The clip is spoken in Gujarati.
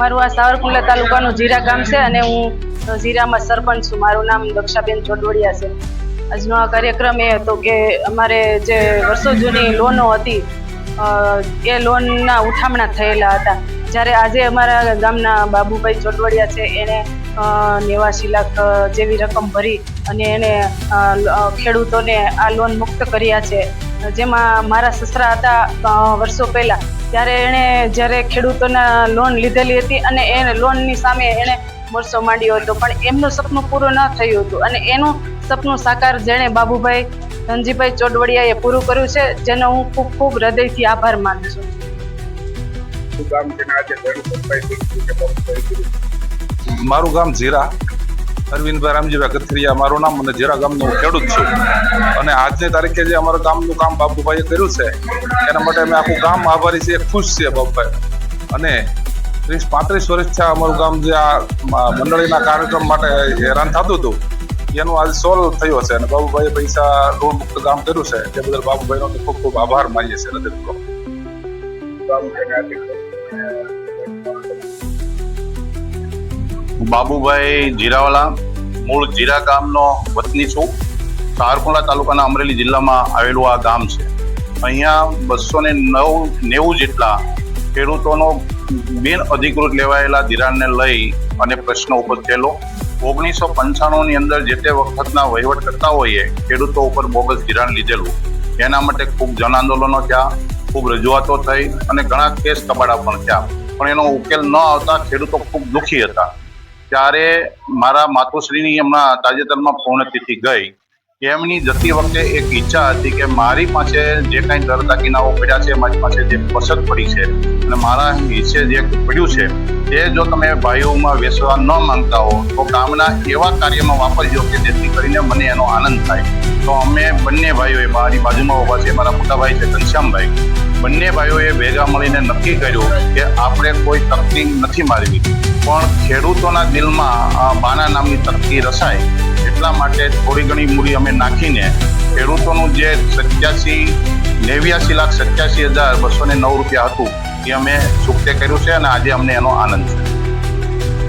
મારું આ સાવરકુંડલા તાલુકાનું જીરા ગામ છે અને હું જીરામાં સરપંચ છું. મારું નામ દક્ષાબેન ચોડવડિયા છે. આજનો આ કાર્યક્રમ એ હતો કે અમારે જે વર્ષો જૂની લોનો હતી એ લોનના ઉઠામણા થયેલા હતા. જ્યારે આજે અમારા ગામના બાબુભાઈ ચોડવડિયા છે એણે નેવાસી લાખ જેવી રકમ ભરી અને એને ખેડૂતોને આ લોન મુક્ત કર્યા છે. જેમાં મારા સસરા હતા વર્ષો પહેલા. ત્યારે એણે જ્યારે ખેડૂતોના લોન લીધેલી હતી અને એ લોનની સામે એણે મોરસો માંડ્યો હતો. પણ એમનું સપનું પૂરું ન થયું હતું. અને એનું સપનું સાકાર જેણે બાબુભાઈ ધનજીભાઈ ચોડવડિયાએ પૂરું કર્યું છે, જેનો હું ખૂબ ખૂબ હૃદયથી આભાર માનું છું. મારું ગામ જીરા. અરવિંદભાઈ રામજીભાઈ કથરિયા, મારું નામ અને જીરા ગામનો ખેડૂત છું. અને આજની તારીખે જે અમારા ગામનું કામ બાબુભાઈએ કર્યું છે, એના માટે અમે આખું ગામ આભારી છીએ, ખુશ છીએ બાબુભાઈ. અને ત્રીસ, પાંત્રીસ વર્ષથી અમારું ગામ જે આ મંડળીના કાર્યક્રમ માટે હેરાન થતું હતું, એનું આજે સોલ્વ થયો છે. અને બાબુભાઈએ પૈસા ઋણ મુક્ત કામ કર્યું છે, તે બદલ બાબુભાઈનો ખૂબ ખૂબ આભાર માનીએ છીએ. હૃદયપૂર્વક આજે બાબુભાઈ જીરાવાલા, મૂળ જીરા ગામનો વતની છું. સારકુંડલા તાલુકાના અમરેલી જિલ્લામાં આવેલું આ ગામ છે. અહીંયા બસો ને નવ, નેવું જેટલા ખેડૂતોનો બિન અધિકૃત લેવાયેલા ધિરાણને લઈ અને પ્રશ્ન ઉપર થયેલો. ઓગણીસો પંચાણુંની અંદર જે તે વખતના વહીવટ કરતા હોઈએ ખેડૂતો ઉપર બોગસ ધિરાણ લીધેલું. એના માટે ખૂબ જન આંદોલનો થયા, ખૂબ રજૂઆતો થઈ અને ઘણા કેસ કબાડા પણ થયા. પણ એનો ઉકેલ ન આવતા ખેડૂતો ખૂબ દુઃખી હતા. ત્યારે મારા માતુશ્રીની હમણાં તાજેતરમાં પૂર્ણતિથિ ગઈ. એમની જતી વખતે એક ઈચ્છા હતી કે મારી પાસે જે કાંઈ દર દાગીનાઓ પડ્યા છે, મારી પાસે જે પસંદ પડી છે અને મારા હિસ્સે જે પડ્યું છે, તે જો તમે ભાઈઓમાં વેચવા ન માંગતા હો, તો કામના એવા કાર્યમાં વાપરજો કે જેથી કરીને મને એનો આનંદ થાય. તો અમે બંને ભાઈઓએ મારી બાજુમાં ઊભા છે મારા મોટા ભાઈ છે ઘનશ્યામભાઈ. બંને ભાઈઓએ ભેગા મળીને નક્કી કર્યું કે આપણે કોઈ તકતી નથી મારવી. પણ ખેડૂતોના દિલમાં બાના નામની તકતી રસાય એટલા માટે થોડી ઘણી મૂડી અમે નાખીને ખેડૂતોનું જે સત્યાસી, નેવ્યાસી લાખ સત્યાસી હજાર બસો ને નવ રૂપિયા હતું એ અમે ચૂકતે કર્યું છે અને આજે અમને એનો આનંદ છે.